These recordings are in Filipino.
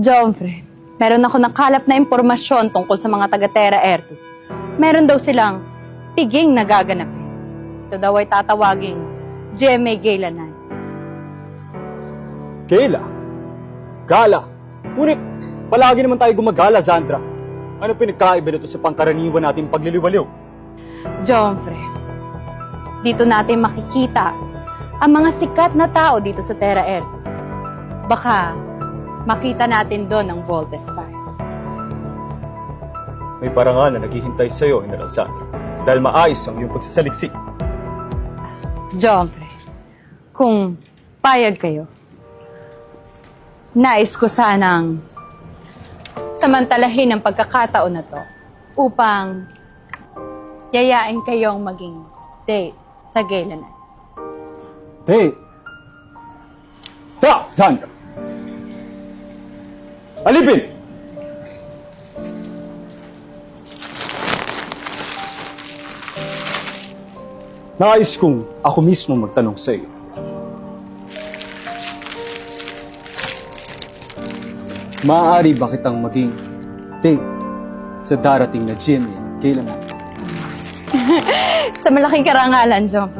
Jomfre, meron ako nakalap na impormasyon tungkol sa mga taga-Terra Erto. Meron daw silang piging nagaganapin. Ito daw ay tatawaging GMA Gaylanan. Kayla? Gala? Ngunit, palagi naman tayo gumagala, Zandra. Ano pinagkaiba nito sa pangkaraniwan nating pagliliwaliw? Jomfre, dito natin makikita ang mga sikat na tao dito sa Terra Erto. Baka makita natin doon ang Voltes Fire. May parangal na naghihintay sa'yo, General Sandra. Dahil maayos ang iyong pagsasaliksik. Jomfre, kung payag kayo, nais ko sanang samantalahin ang pagkakataon na to upang yayain kayong maging date sa Gaylanan. Hey! Ta, Sandra! Alipin! Nais kong ako mismo magtanong sa iyo. Maaari ba kitang maging date sa darating na gym kailan na? Sa malaking karangalan, Jomfre.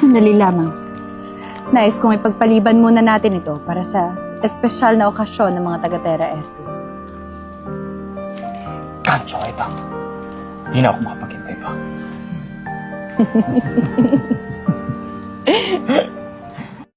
Sandali lamang. Nais kong ipagpaliban muna natin ito para sa espesyal na okasyon ng mga taga-Terra Erto. Kancho kita. Di na ako makapagintay pa.